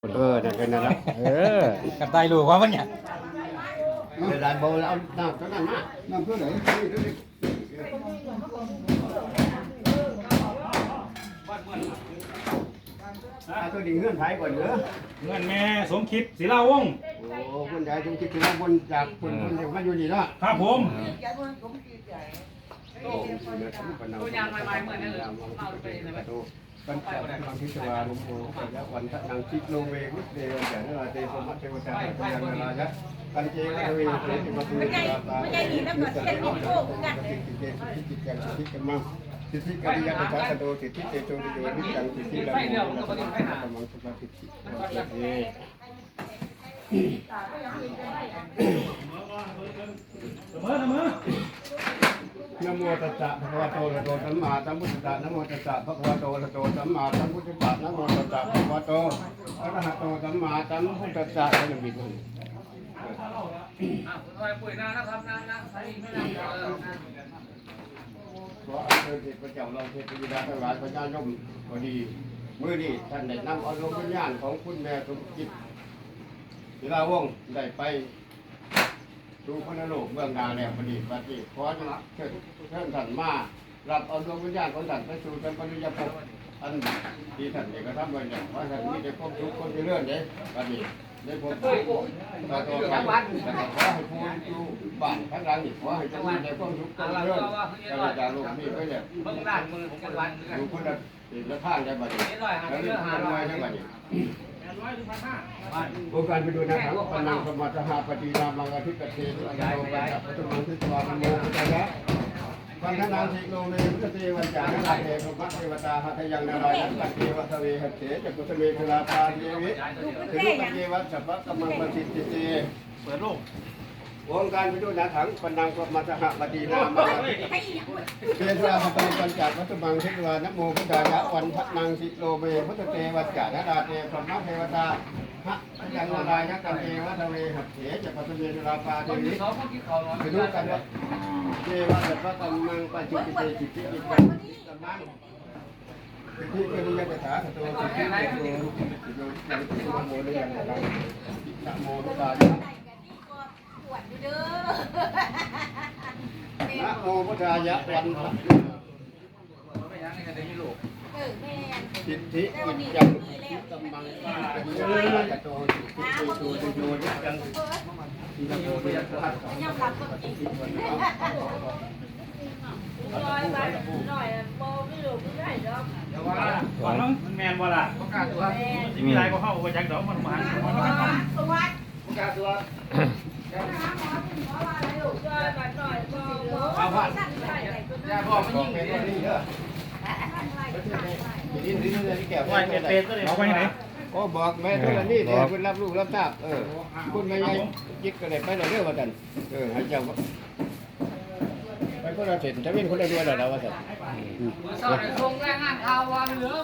เออนั่นเป็นนั่นละเออกับตายรู้ว่ามันเนี่ยเดี๋ยวได้เบาแล้วเอาน้ำตัวนั้นมาน้ำเพื่อไหนเอาตัวดิ่งเงื่อนไขก่อนเด้อเงินแม่สมคิดศิลาวงศ์โอ้คนใหญ่จงคิดถึงคนจากคนคนเดียวมาอยู่นี่เนาะครับผมโอ้เนื้อทั้งปนเอาตัวยางใหม่ๆเหมือนนั่นเลย เอาไปเลยไหมกันแต่ความพิจารณาลงโอ้ยวันทนังชิโลเววุฒเดวันจันทร์เตปมัตเทวตาเตยังนราชะกันเจกเวเตติมัตุตาไม่ใช่ดีนะก็เช่นของโลกกันสิทธิกันสิทธิกันมั่งสิทธิกันยัตถะโตสิทธิเตโชติโยนิจังสิทธิละโมละมังสุภาสิทธิเอเสมอเสมอ นะโมตัสสะภะคะวะโตอะระหะโตสัมมาสัมพุทธัสสะนะโมตัสสะภะคะวะโตอะระหะโตสัมมาสัมพุทธัสสะนะโมตัสสะภะคะวะโตอะระหะโตสัมมาสัมพุทธัสสะนั่นมีด้วยอะคุณไปปุ๋ยนานะครับนานาใส่ไม่ได้เออขออัญเชิญเทพเจ้าเราเทพธิดาทั้งหลายพระเจ้าย่อมพอดีมื้อนี้ท่านได้นำอาดวงวิญญาณของคุณแม่สมจิตศิลาวงศ์ได้ไป ดูพระนรกเบื้องดาแล้วพอดีบัดนี้ขอเชิญเชิญท่านมารับเอาดวงวิญญาณของท่านไปสู่จันปริยภพอันที่ท่านได้กระทำไว้เนี่ยขอให้ท่านมีแต่ความสุขความเจริญเด้บัดนี้ได้พบต่อต่อไปแล้วก็ขอให้ผู้อยู่บ้านทั้งหลังนี่ขอให้เจริญในความสุขความเจริญกระจายโลกนี้ไปเนี่ยเบิ่งด้านมือของจังหวัดดูพุทธศิลข้างได้บัดนี้นี่ร้อยห้าแล้วสิบนี่ห้าทำร้ไมอยได้บัดนี้ร้อยถึงพันห้า โอกาสไปดูนะครับปนังสมัติหาปฏิรามังอธิปเตตุยาโลปัสสะพุทธมังทิตวาโมพุทธะวันทนาสิโลเมพุทธเทวันจานาเทพมัตเทวตาหัตยังนารายณันเทวทเวหัตเถจักุสเมฆลาปาเยวิสิรุปเยวัสสะพัตตมังปสิทธิเตเปิดโลก องการไปดูนะถังปนังสมัติหาปฏินามังเทศราสตังปัญจวัตถุมังทิตวานโมพุทธายะวันทัตนังสิโลเมพุทธเทวัจจานาราเทพมัตเทวตาหะยังนารายณกันเทวทเวหัตเถจักุสเมฆลาปาเยคนวิไปดูกันว่าเทวะสัพพะกัมมังปัจจุติเตจิตติจิตตังสัมมังสิทธิกริยถาคโตสิทธิโยโยยังติโมโมเลยยังตังนะโมตุตา ยะนะโมพุทธายะวันทะไม่ยังนี่ก็ได้มีลูกสิทธิกิจจังสัมมังปัจจุติยะโตสิทธิโยโยโยนิจังสิทธิโมเลยยังตังสิทธิวันทะแต่ว่าก่อนน้องมันแมนบ่ล่ะประกาศตัวมันจะมีอะไรก็เข้าไปจักดอกมันมาหันมันมาหันประกาศตัว อาวัต บอกมันบอกยิ่งเป็นเลว่ายนี่เด้อนี่นี่นี่นี่แก้วไว้เป็นเป็ดก็เลยเอาไหนก็บอกแม่ทุกอันนี้เดี๋ยวคุณรับลูกรับทราบเออคุณไม่ยังยิกก็เลยไปเราเรื่องว่ากันเออให้เจ้าไปพวกเราเสร็จจะเป็นคนละด้วยแล้วว่าสันมือเศร้าในทงแรงงานข่าวว่าเหลือ